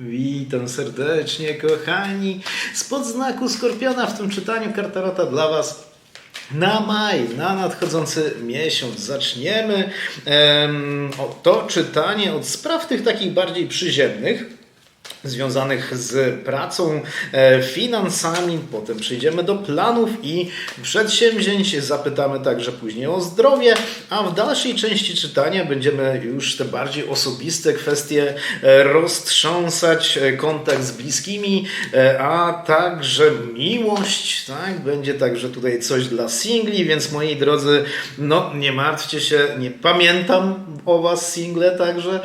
Witam serdecznie, kochani. Spod znaku Skorpiona w tym czytaniu Kartarota dla Was na maj, na nadchodzący miesiąc. Zaczniemy to czytanie od spraw tych takich bardziej przyziemnych związanych z pracą, e, finansami, potem przejdziemy do planów i przedsięwzięć, zapytamy także później o zdrowie, a w dalszej części czytania będziemy już te bardziej osobiste kwestie e, roztrząsać, e, kontakt z bliskimi, a także miłość, tak? Będzie także tutaj coś dla singli, więc moi drodzy, no nie martwcie się, nie pamiętam o Was single także,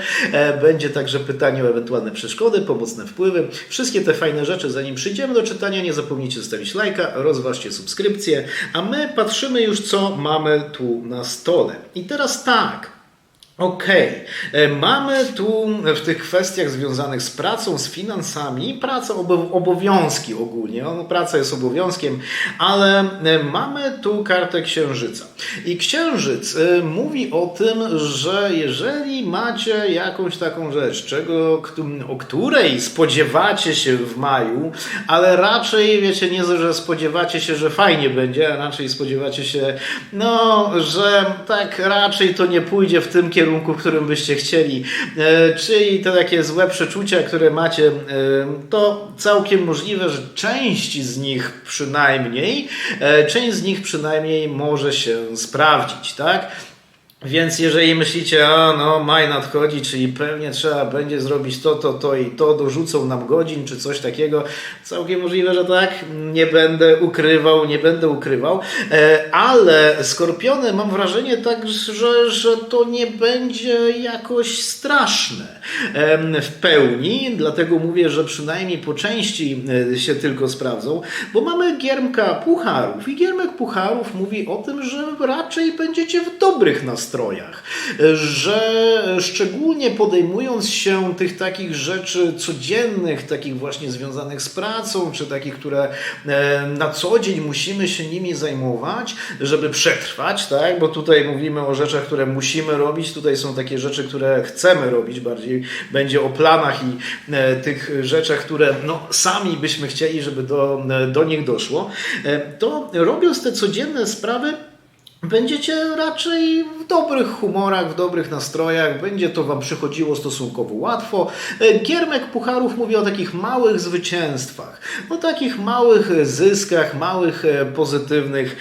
będzie także pytanie o ewentualne przeszkody, pomocne wpływy, wszystkie te fajne rzeczy, zanim przyjdziemy do czytania, nie zapomnijcie zostawić lajka, rozważcie subskrypcję, a my patrzymy już co mamy tu na stole. I teraz tak, Okej, E, mamy tu w tych kwestiach związanych z pracą, z finansami, praca obo- obowiązki ogólnie, no, praca jest obowiązkiem, ale e, mamy tu kartę księżyca. I księżyc e, mówi o tym, że jeżeli macie jakąś taką rzecz, czego, o której spodziewacie się w maju, ale raczej wiecie, nie, że spodziewacie się, że fajnie będzie, a raczej spodziewacie się, no, że tak raczej to nie pójdzie w tym kierunku, w którym byście chcieli. E, czyli te takie złe przeczucia, które macie, e, to całkiem możliwe, że część z nich przynajmniej, e, część z nich przynajmniej może się sprawdzić, tak? Więc jeżeli myślicie, a no maj nadchodzi, czyli pewnie trzeba będzie zrobić to, to, to i to, dorzucą nam godzin czy coś takiego, całkiem możliwe, że tak, nie będę ukrywał, nie będę ukrywał, e, ale Skorpiony mam wrażenie tak, że, to nie będzie jakoś straszne w pełni, dlatego mówię, że przynajmniej po części e, się tylko sprawdzą, bo mamy giermka pucharów i giermek pucharów mówi o tym, że raczej będziecie w dobrych nastrojach, że szczególnie podejmując się tych takich rzeczy codziennych, takich właśnie związanych z pracą, czy takich, które e, na co dzień musimy się nimi zajmować, żeby przetrwać, tak? Bo tutaj mówimy o rzeczach, które musimy robić, tutaj są takie rzeczy, które chcemy robić, bardziej. Będzie o planach i e, tych rzeczach, które no, sami byśmy chcieli, żeby do, do nich doszło, e, to robiąc te codzienne sprawy, Będziecie raczej w dobrych humorach, w dobrych nastrojach, będzie to Wam przychodziło stosunkowo łatwo. E, Giermek Pucharów mówi o takich małych zwycięstwach, o takich małych zyskach, małych e, pozytywnych,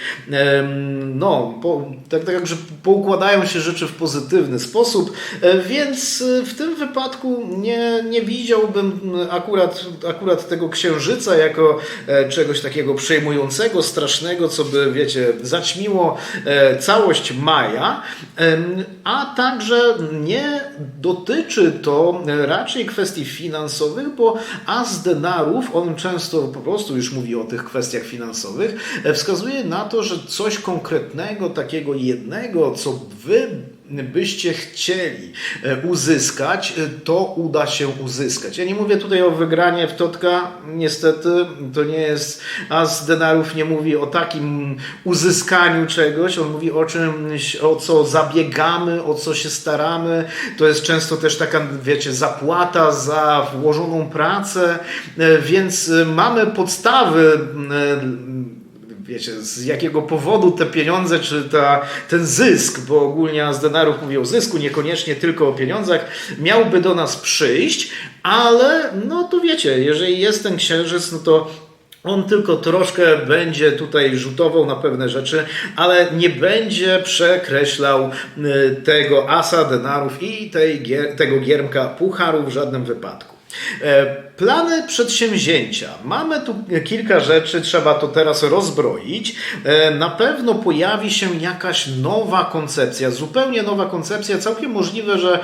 no, po, tak, tak, że poukładają się rzeczy w pozytywny sposób, e, więc w tym wypadku nie, nie widziałbym akurat, akurat tego księżyca jako czegoś takiego przejmującego, strasznego, co by, wiecie, zaćmiło całość maja, a także nie dotyczy to e, raczej kwestii finansowych, bo as denarów, on często po prostu już mówi o tych kwestiach finansowych, e, wskazuje na to, że coś konkretnego, takiego jednego, co wy byście chcieli e, uzyskać, e, to uda się uzyskać. Ja nie mówię tutaj o wygranie w Totka, niestety to nie jest, as denarów nie mówi o takim uzyskaniu czegoś, on mówi o czymś, o co zabiegamy, o co się staramy. To jest często też taka, wiecie, zapłata za włożoną pracę, e, więc mamy podstawy wiecie, z jakiego powodu te pieniądze, czy ta, ten zysk, bo ogólnie z denarów mówię o zysku, niekoniecznie tylko o pieniądzach, miałby do nas przyjść, ale no to wiecie, jeżeli jest ten księżyc, no to on tylko troszkę będzie tutaj rzutował na pewne rzeczy, ale nie będzie przekreślał y, tego asa denarów i tej, tego giermka pucharu w żadnym wypadku. E, Plany przedsięwzięcia. Mamy tu kilka rzeczy, trzeba to teraz rozbroić. E, Na pewno pojawi się jakaś nowa koncepcja, zupełnie nowa koncepcja. Całkiem możliwe, że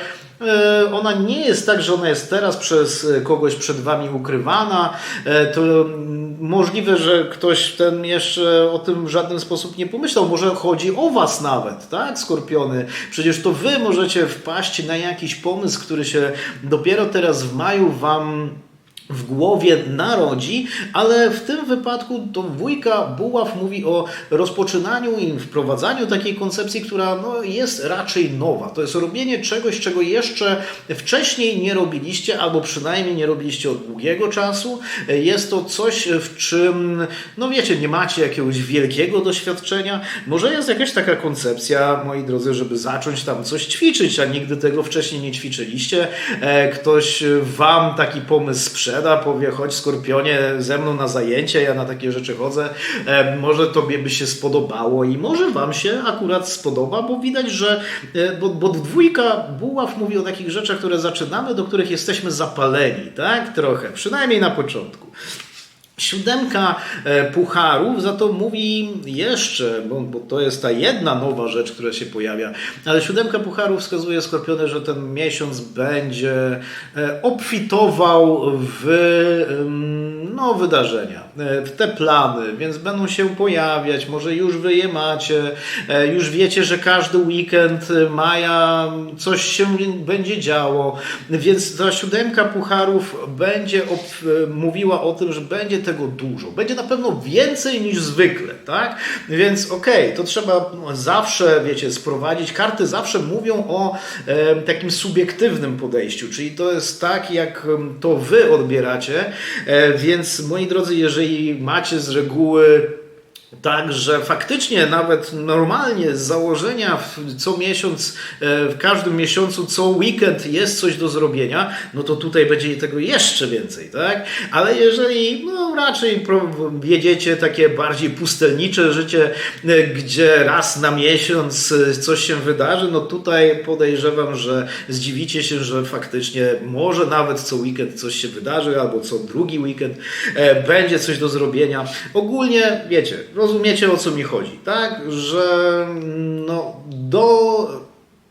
ona nie jest tak, że ona jest teraz przez kogoś przed Wami ukrywana. E, To mm, możliwe, że ktoś ten jeszcze o tym w żaden sposób nie pomyślał. Może chodzi o Was nawet, tak, Skorpiony? Przecież to Wy możecie wpaść na jakiś pomysł, który się dopiero teraz w maju Wam w głowie narodzi, ale w tym wypadku to wujka Buław mówi o rozpoczynaniu i wprowadzaniu takiej koncepcji, która no, jest raczej nowa. To jest robienie czegoś, czego jeszcze wcześniej nie robiliście, albo przynajmniej nie robiliście od długiego czasu. Jest to coś, w czym, no wiecie, nie macie jakiegoś wielkiego doświadczenia. Może jest jakaś taka koncepcja, moi drodzy, żeby zacząć tam coś ćwiczyć, a nigdy tego wcześniej nie ćwiczyliście. E, Ktoś wam taki pomysł sprzeda, powie, chodź Skorpionie ze mną na zajęcie, ja na takie rzeczy chodzę. E, Może tobie by się spodobało i może wam się akurat spodoba, bo widać, że e, bo, bo dwójka Buław mówi o takich rzeczach, które zaczynamy, do których jesteśmy zapaleni, tak? Trochę, przynajmniej na początku. Siódemka e, pucharów za to mówi jeszcze, bo, bo to jest ta jedna nowa rzecz, która się pojawia, ale siódemka pucharów wskazuje Skorpiony, że ten miesiąc będzie e, obfitował w em, no, wydarzenia, e, te plany, więc będą się pojawiać, może już wy je macie, e, już wiecie, że każdy weekend maja coś się będzie działo, więc ta siódemka pucharów będzie e, mówiła o tym, że będzie tego dużo. Będzie na pewno więcej niż zwykle, tak? Więc okej, to trzeba zawsze, wiecie, sprowadzić. Karty zawsze mówią o e, takim subiektywnym podejściu, czyli to jest tak, jak to wy odbieracie. E, więc moi drodzy, jeżeli macie z reguły tak, że faktycznie nawet normalnie z założenia co miesiąc, e, w każdym miesiącu, co weekend jest coś do zrobienia, no to tutaj będzie tego jeszcze więcej, tak? Ale jeżeli no, raczej wiedziecie takie bardziej pustelnicze życie, e, gdzie raz na miesiąc e, coś się wydarzy, no tutaj podejrzewam, że zdziwicie się, że faktycznie może nawet co weekend coś się wydarzy, albo co drugi weekend będzie coś do zrobienia. Ogólnie, wiecie, rozumiecie o co mi chodzi, tak? Że no, do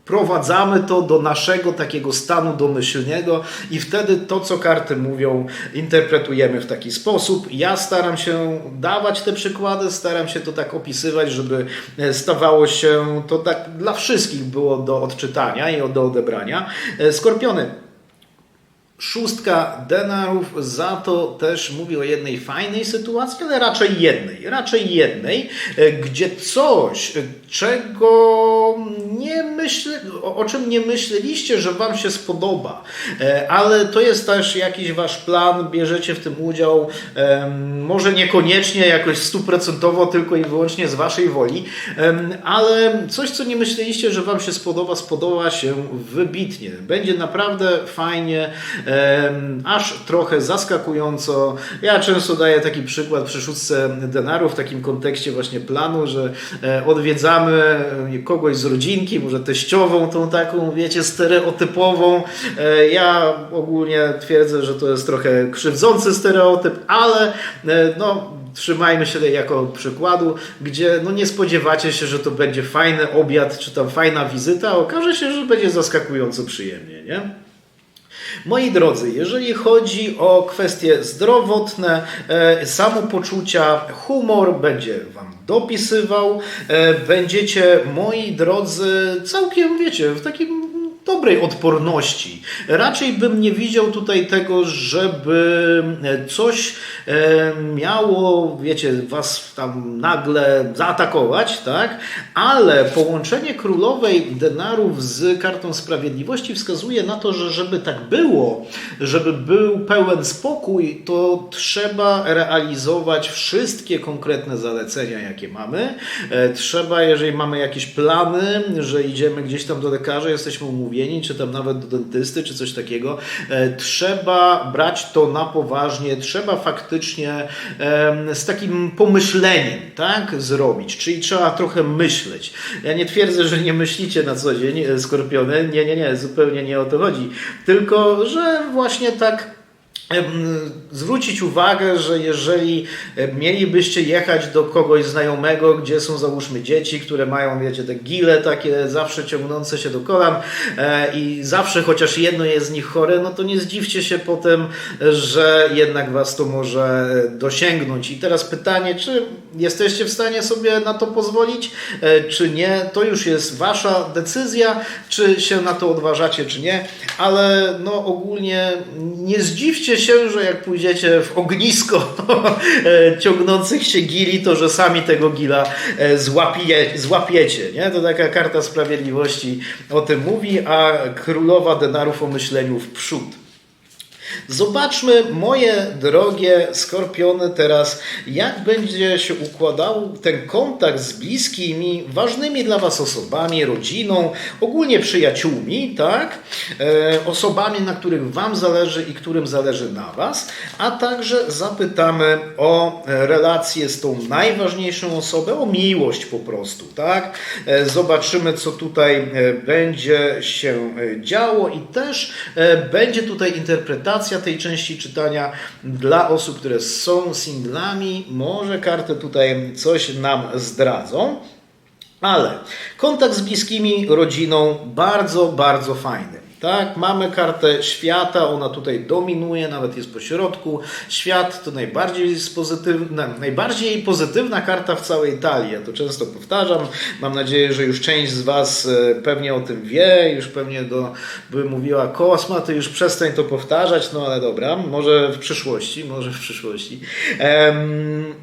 Prowadzamy to do naszego takiego stanu domyślnego i wtedy to, co karty mówią, interpretujemy w taki sposób. Ja staram się dawać te przykłady, staram się to tak opisywać, żeby e, stawało się to tak dla wszystkich było do odczytania i do odebrania. E, Skorpiony, Szóstka denarów za to też mówi o jednej fajnej sytuacji, ale raczej jednej, raczej jednej, e, gdzie coś, e, czego nie myśl, o czym nie myśleliście, że Wam się spodoba, e, ale to jest też jakiś Wasz plan, bierzecie w tym udział, może niekoniecznie jakoś stuprocentowo, tylko i wyłącznie z Waszej woli, ale coś, co nie myśleliście, że Wam się spodoba, spodoba się wybitnie. Będzie naprawdę fajnie, aż trochę zaskakująco. Ja często daję taki przykład przy szóstce denarów w takim kontekście właśnie planu, że e, odwiedzamy kogoś z rodzinki, może teściową, tą taką, wiecie, stereotypową. E, Ja ogólnie twierdzę, że to jest trochę krzywdzący stereotyp, ale e, no, trzymajmy się tej jako przykładu, gdzie no nie spodziewacie się, że to będzie fajny obiad, czy tam fajna wizyta, a okaże się, że będzie zaskakująco przyjemnie, nie? Moi drodzy, jeżeli chodzi o kwestie zdrowotne, e, samopoczucia, humor będzie Wam dopisywał. E, będziecie, moi drodzy, całkiem, wiecie, w takim dobrej odporności. Raczej bym nie widział tutaj tego, żeby coś e, miało, wiecie, was tam nagle zaatakować, tak? Ale połączenie królowej denarów z kartą sprawiedliwości wskazuje na to, że żeby tak było, żeby był pełen spokój, to trzeba realizować wszystkie konkretne zalecenia, jakie mamy. E, Trzeba, jeżeli mamy jakieś plany, że idziemy gdzieś tam do lekarza, jesteśmy umówieni, czy tam nawet do dentysty, czy coś takiego, e, trzeba brać to na poważnie, trzeba faktycznie em, z takim pomyśleniem, tak, zrobić, czyli trzeba trochę myśleć. Ja nie twierdzę, że nie myślicie na co dzień, e, skorpiony, nie, nie, nie, zupełnie nie o to chodzi, tylko, że właśnie tak zwrócić uwagę, że jeżeli e, mielibyście jechać do kogoś znajomego, gdzie są załóżmy dzieci, które mają, wiecie, te gile takie zawsze ciągnące się do kolan e, i zawsze chociaż jedno jest z nich chore, no to nie zdziwcie się potem, że jednak was to może dosięgnąć. I teraz pytanie, czy jesteście w stanie sobie na to pozwolić, e, czy nie, to już jest wasza decyzja, czy się na to odważacie, czy nie, ale no ogólnie nie zdziwcie się, że jak pójdziecie w ognisko e, ciągnących się gili, to że sami tego gila e, złapie, złapiecie. Nie? To taka karta sprawiedliwości o tym mówi, a królowa denarów o myśleniu w przód. Zobaczmy, moje drogie skorpiony, teraz jak będzie się układał ten kontakt z bliskimi, ważnymi dla Was osobami, rodziną, ogólnie przyjaciółmi, tak? E, osobami, na których Wam zależy i którym zależy na Was, a także zapytamy o relację z tą najważniejszą osobą, o miłość po prostu, tak? E, zobaczymy, co tutaj e, będzie się e, działo i też e, będzie tutaj interpretacja tej części czytania dla osób, które są singlami. Może karty tutaj coś nam zdradzą. Ale kontakt z bliskimi, rodziną bardzo, bardzo fajny. Tak, mamy kartę świata, ona tutaj dominuje, nawet jest po środku. Świat to najbardziej, pozytywna, najbardziej pozytywna karta w całej talii. Ja to często powtarzam. Mam nadzieję, że już część z Was e, pewnie o tym wie, już pewnie do, by mówiła Kosma, ty już przestań to powtarzać, no ale dobra, może w przyszłości, może w przyszłości. Em,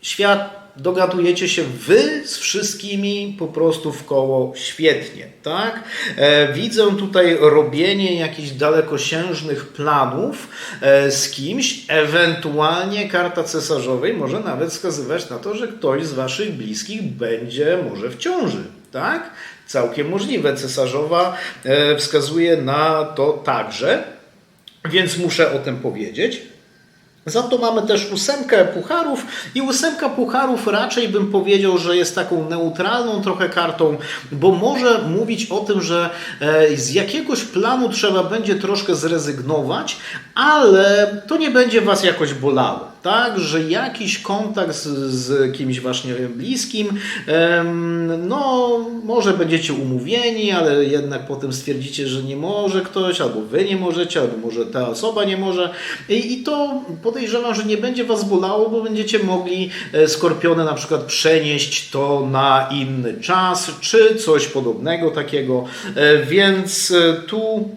świat dogadujecie się wy z wszystkimi po prostu w koło świetnie, tak? E, widzę tutaj robienie jakichś dalekosiężnych planów e, z kimś, ewentualnie karta cesarzowej może nawet wskazywać na to, że ktoś z waszych bliskich będzie może w ciąży, tak? Całkiem możliwe. Cesarzowa e, wskazuje na to także, więc muszę o tym powiedzieć. Za to mamy też ósemkę pucharów i ósemka pucharów raczej bym powiedział, że jest taką neutralną trochę kartą, bo może mówić o tym, że e, z jakiegoś planu trzeba będzie troszkę zrezygnować, ale to nie będzie Was jakoś bolało. Tak, że jakiś kontakt z, z kimś właśnie bliskim, no może będziecie umówieni, ale jednak potem stwierdzicie, że nie może ktoś, albo Wy nie możecie, albo może ta osoba nie może. I, i to podejrzewam, że nie będzie Was bolało, bo będziecie mogli e, skorpiony na przykład przenieść to na inny czas, czy coś podobnego takiego, E, więc e, tu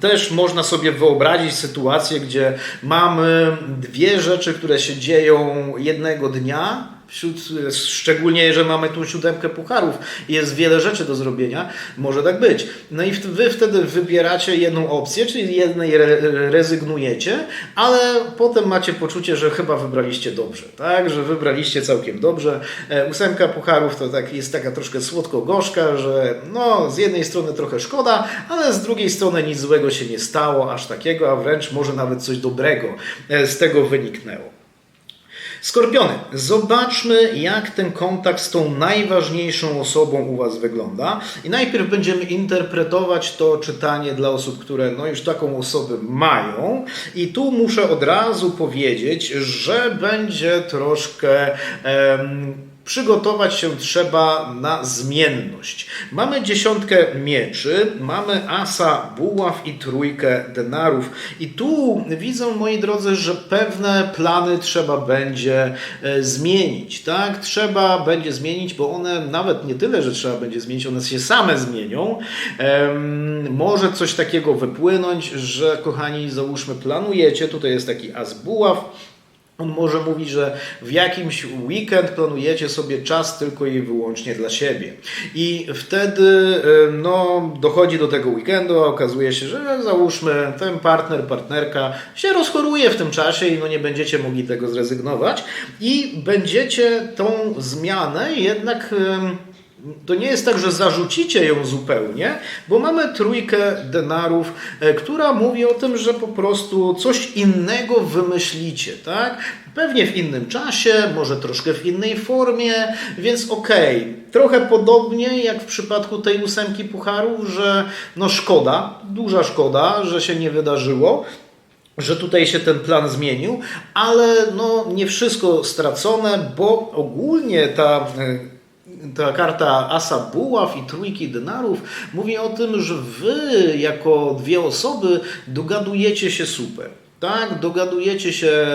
też można sobie wyobrazić sytuację, gdzie mamy dwie rzeczy, które się dzieją jednego dnia, Wśród, szczególnie, że mamy tu siódemkę pucharów i jest wiele rzeczy do zrobienia, może tak być. No i wy wtedy wybieracie jedną opcję, czyli jednej re, rezygnujecie, ale potem macie poczucie, że chyba wybraliście dobrze, tak? Że wybraliście całkiem dobrze. E, Ósemka pucharów to tak, jest taka troszkę słodko-gorzka, że no z jednej strony trochę szkoda, ale z drugiej strony nic złego się nie stało, aż takiego, a wręcz może nawet coś dobrego e, z tego wyniknęło. Skorpiony, zobaczmy jak ten kontakt z tą najważniejszą osobą u Was wygląda. I najpierw będziemy interpretować to czytanie dla osób, które no już taką osobę mają. I tu muszę od razu powiedzieć, że będzie troszkę. em, Przygotować się trzeba na zmienność. Mamy dziesiątkę mieczy, mamy asa buław i trójkę denarów. I tu widzę, moi drodzy, że pewne plany trzeba będzie e, zmienić. Tak? Trzeba będzie zmienić, bo one nawet nie tyle, że trzeba będzie zmienić, one się same zmienią. Em, może coś takiego wypłynąć, że kochani, załóżmy, planujecie, tutaj jest taki as buław, on może mówić, że w jakimś weekend planujecie sobie czas tylko i wyłącznie dla siebie. I wtedy e, no, dochodzi do tego weekendu, a okazuje się, że załóżmy ten partner, partnerka się rozchoruje w tym czasie i no, nie będziecie mogli tego zrezygnować. I będziecie tą zmianę jednak. em, to nie jest tak, że zarzucicie ją zupełnie, bo mamy trójkę denarów, e, która mówi o tym, że po prostu coś innego wymyślicie, tak? Pewnie w innym czasie, może troszkę w innej formie, więc okej. Trochę podobnie jak w przypadku tej ósemki pucharów, że no szkoda, duża szkoda, że się nie wydarzyło że tutaj się ten plan zmienił, ale no nie wszystko stracone, bo ogólnie ta e, ta karta Asa Buław i Trójki Denarów mówi o tym, że wy jako dwie osoby dogadujecie się super. Tak, dogadujecie się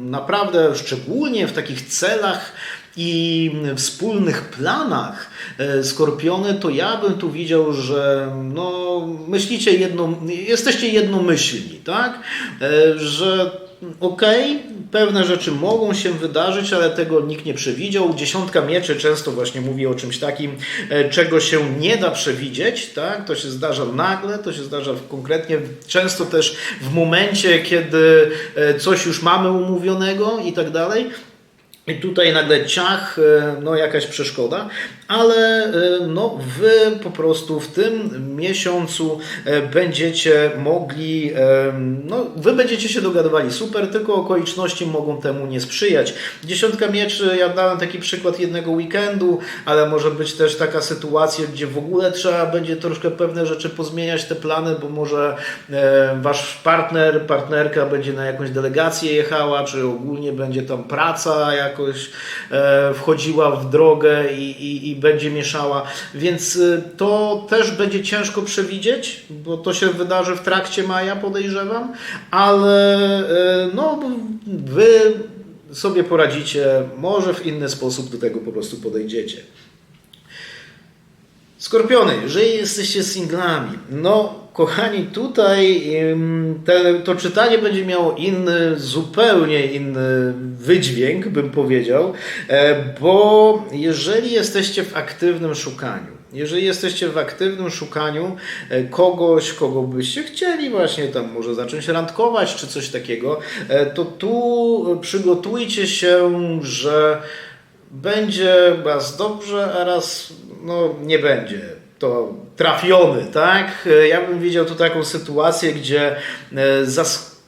naprawdę szczególnie w takich celach i wspólnych planach e, Skorpiony, to ja bym tu widział, że no, myślicie jedno, jesteście jednomyślni, tak? E, Że okej, pewne rzeczy mogą się wydarzyć, ale tego nikt nie przewidział. Dziesiątka mieczy często właśnie mówi o czymś takim, e, czego się nie da przewidzieć, tak? To się zdarza nagle, to się zdarza konkretnie, często też w momencie, kiedy e, coś już mamy umówionego i tak dalej. I tutaj nagle ciach, e, no jakaś przeszkoda, ale e, no wy po prostu w tym miesiącu e, będziecie mogli, no wy będziecie się dogadywali super, tylko okoliczności mogą temu nie sprzyjać. Dziesiątka mieczy, ja dałem taki przykład jednego weekendu, ale może być też taka sytuacja, gdzie w ogóle trzeba będzie troszkę pewne rzeczy pozmieniać te plany, bo może wasz partner, partnerka będzie na jakąś delegację jechała, czy ogólnie będzie tam praca jakoś e, wchodziła w drogę i, i, i będzie mieszała, więc e, to też będzie ciężko przewidzieć, bo to się wydarzy w trakcie maja podejrzewam, ale e, no wy sobie poradzicie, może w inny sposób do tego po prostu podejdziecie. Skorpiony, jeżeli jesteście singlami, no kochani, tutaj te, to czytanie będzie miało inny, zupełnie inny wydźwięk, bym powiedział, e, bo jeżeli jesteście w aktywnym szukaniu, jeżeli jesteście w aktywnym szukaniu e, kogoś, kogo byście chcieli właśnie tam może zacząć randkować czy coś takiego, e, to tu przygotujcie się, że będzie raz dobrze, a raz no, nie będzie to trafiony, tak? Ja bym widział tu taką sytuację, gdzie e,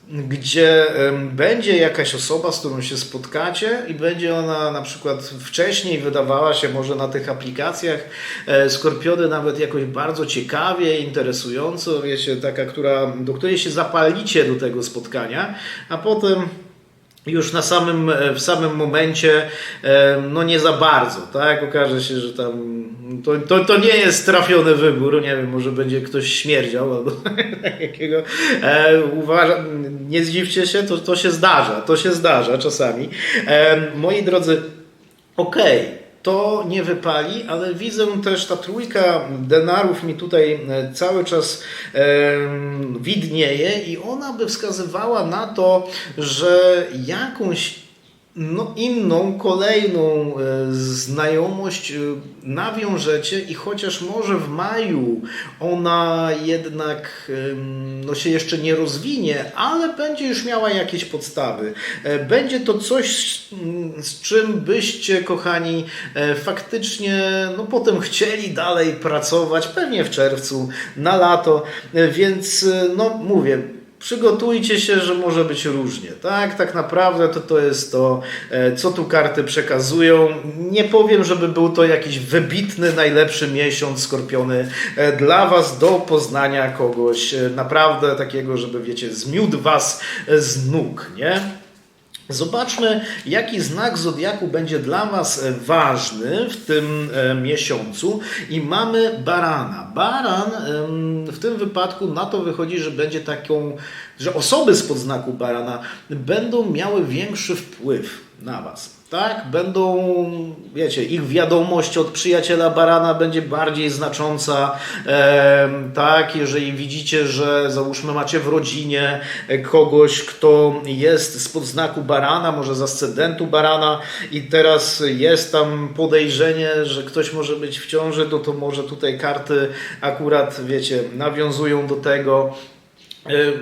gdzie będzie jakaś osoba, z którą się spotkacie i będzie ona na przykład wcześniej wydawała się może na tych aplikacjach e, Skorpiony nawet jakoś bardzo ciekawie, interesująco, wiecie, taka, która, do której się zapalicie do tego spotkania, a potem już na samym, w samym momencie, e, no nie za bardzo, tak? Okaże się, że tam to, to, to nie jest trafiony wybór, nie wiem, może będzie ktoś śmierdział albo jakiego. E, uważa, nie zdziwcie się, to, to się zdarza, to się zdarza czasami. E, moi drodzy, okej. To nie wypali, ale widzę też ta trójka denarów mi tutaj e, cały czas em, widnieje i ona by wskazywała na to, że jakąś no, inną, kolejną e, znajomość e, nawiążecie i chociaż może w maju ona jednak no, się jeszcze nie rozwinie, ale będzie już miała jakieś podstawy. E, Będzie to coś, z czym byście, kochani, faktycznie no, potem chcieli dalej pracować, pewnie w czerwcu, na lato, więc no mówię, Przygotujcie się, że może być różnie. Tak, tak naprawdę to, to jest to, e, co tu karty przekazują. Nie powiem, żeby był to jakiś wybitny, najlepszy miesiąc skorpiony e, dla Was do poznania kogoś e, naprawdę takiego, żeby wiecie, zmiódł Was z nóg, nie? Zobaczmy, jaki znak zodiaku będzie dla Was e, ważny w tym e, miesiącu. I mamy barana. Baran w tym wypadku na to wychodzi, że będzie taką, że osoby spod znaku barana będą miały większy wpływ na Was. Tak, będą, wiecie, ich wiadomość od przyjaciela barana będzie bardziej znacząca. Em, tak, jeżeli widzicie, że załóżmy macie w rodzinie e, kogoś, kto jest spod znaku barana, może z ascendentu barana i teraz jest tam podejrzenie, że ktoś może być w ciąży, no to może tutaj karty akurat, wiecie, nawiązują do tego e,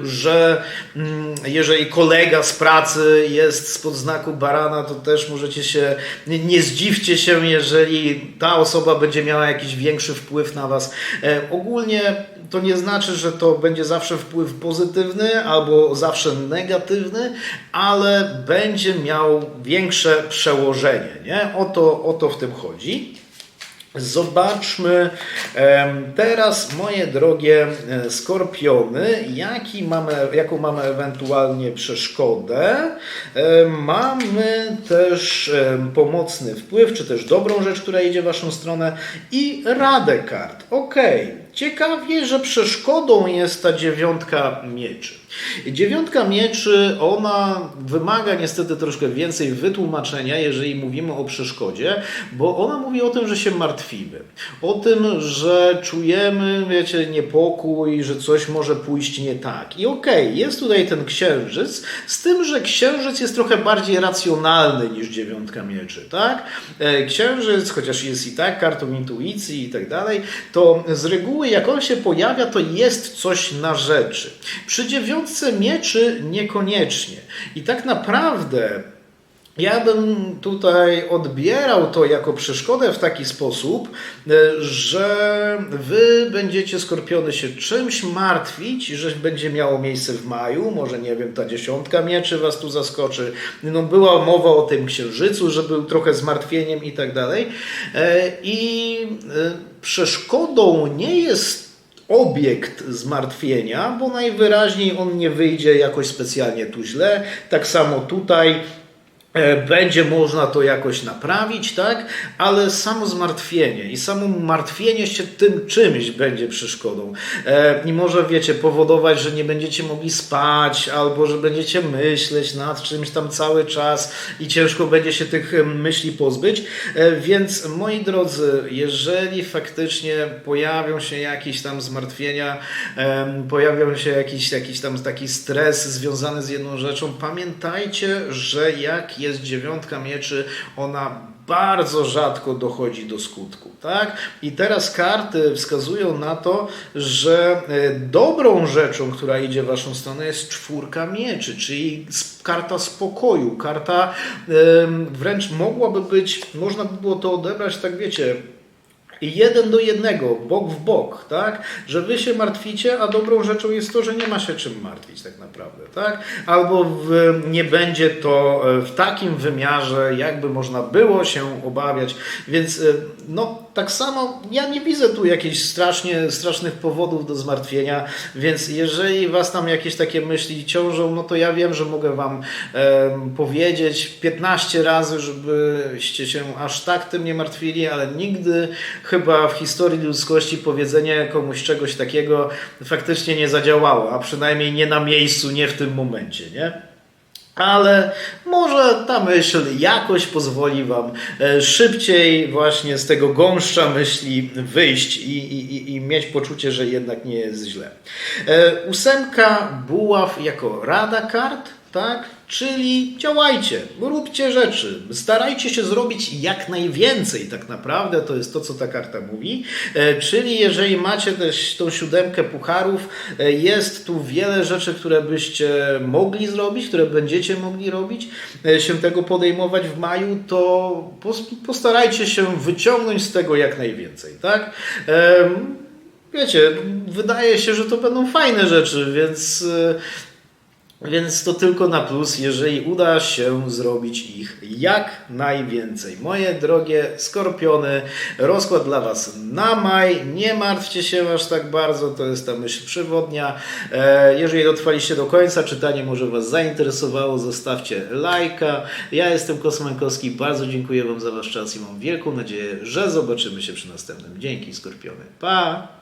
że mm, jeżeli kolega z pracy jest spod znaku barana, to też możecie się, nie, nie zdziwcie się, jeżeli ta osoba będzie miała jakiś większy wpływ na Was. E, Ogólnie to nie znaczy, że to będzie zawsze wpływ pozytywny albo zawsze negatywny, ale będzie miał większe przełożenie. Nie? O, to, o to w tym chodzi. Zobaczmy teraz, moje drogie e, skorpiony, jaki mamy, jaką mamy ewentualnie przeszkodę. E, Mamy też pomocny wpływ, czy też dobrą rzecz, która idzie w Waszą stronę i radę kart. Ok, ciekawie, że przeszkodą jest ta dziewiątka mieczy. Dziewiątka mieczy, ona wymaga niestety troszkę więcej wytłumaczenia, jeżeli mówimy o przeszkodzie, bo ona mówi o tym, że się martwimy. O tym, że czujemy, wiecie, niepokój, że coś może pójść nie tak. I okej, jest tutaj ten księżyc, z tym, że księżyc jest trochę bardziej racjonalny niż dziewiątka mieczy, tak? E, Księżyc, chociaż jest i tak kartą intuicji i tak dalej, to z reguły jak on się pojawia, to jest coś na rzeczy. Przy dziewiątce mieczy niekoniecznie. I tak naprawdę ja bym tutaj odbierał to jako przeszkodę w taki sposób, e, że wy będziecie skorpiony się czymś martwić, że będzie miało miejsce w maju, może nie wiem, ta dziesiątka mieczy was tu zaskoczy. No była mowa o tym księżycu, że był trochę zmartwieniem i tak dalej. E, I e, przeszkodą nie jest obiekt zmartwienia, bo najwyraźniej on nie wyjdzie jakoś specjalnie tu źle. Tak samo tutaj będzie można to jakoś naprawić, tak? Ale samo zmartwienie i samo martwienie się tym czymś będzie przeszkodą. E, I może, wiecie, powodować, że nie będziecie mogli spać, albo że będziecie myśleć nad czymś tam cały czas i ciężko będzie się tych myśli pozbyć. E, Więc, moi drodzy, jeżeli faktycznie pojawią się jakieś tam zmartwienia, pojawią się jakiś, jakiś tam taki stres związany z jedną rzeczą, pamiętajcie, że jak jest dziewiątka mieczy, ona bardzo rzadko dochodzi do skutku, tak? I teraz karty wskazują na to, że e, dobrą rzeczą, która idzie w waszą stronę jest czwórka mieczy, czyli karta spokoju, karta wręcz mogłaby być, można by było to odebrać, tak wiecie, jeden do jednego, bok w bok, tak? Że wy się martwicie, a dobrą rzeczą jest to, że nie ma się czym martwić tak naprawdę, tak? Albo w, nie będzie to e, w takim wymiarze, jakby można było się obawiać, więc e, no tak samo ja nie widzę tu jakichś strasznie, strasznych powodów do zmartwienia, więc jeżeli was tam jakieś takie myśli ciążą, no to ja wiem, że mogę wam em, powiedzieć 15 razy, żebyście się aż tak tym nie martwili, ale nigdy chyba w historii ludzkości powiedzenie komuś czegoś takiego faktycznie nie zadziałało, a przynajmniej nie na miejscu, nie w tym momencie, nie? Ale może ta myśl jakoś pozwoli Wam e, szybciej właśnie z tego gąszcza myśli wyjść i, i, i- mieć poczucie, że jednak nie jest źle. E, Ósemka buław jako rada kart, tak? Czyli działajcie, róbcie rzeczy, starajcie się zrobić jak najwięcej tak naprawdę, to jest to, co ta karta mówi. E, Czyli jeżeli macie też tą siódemkę pucharów, e, jest tu wiele rzeczy, które byście mogli zrobić, które będziecie mogli robić, e, się tego podejmować w maju, to pos- postarajcie się wyciągnąć z tego jak najwięcej, tak? Wiecie, wydaje się, że to będą fajne rzeczy, więc więc to tylko na plus, jeżeli uda się zrobić ich jak najwięcej. Moje drogie skorpiony, rozkład dla Was na maj. Nie martwcie się aż tak bardzo, to jest ta myśl przewodnia. E, Jeżeli dotrwaliście do końca, czytanie może Was zainteresowało, zostawcie lajka. Ja jestem Kosmankowski, bardzo dziękuję Wam za Wasz czas i mam wielką nadzieję, że zobaczymy się przy następnym. Dzięki skorpiony. Pa!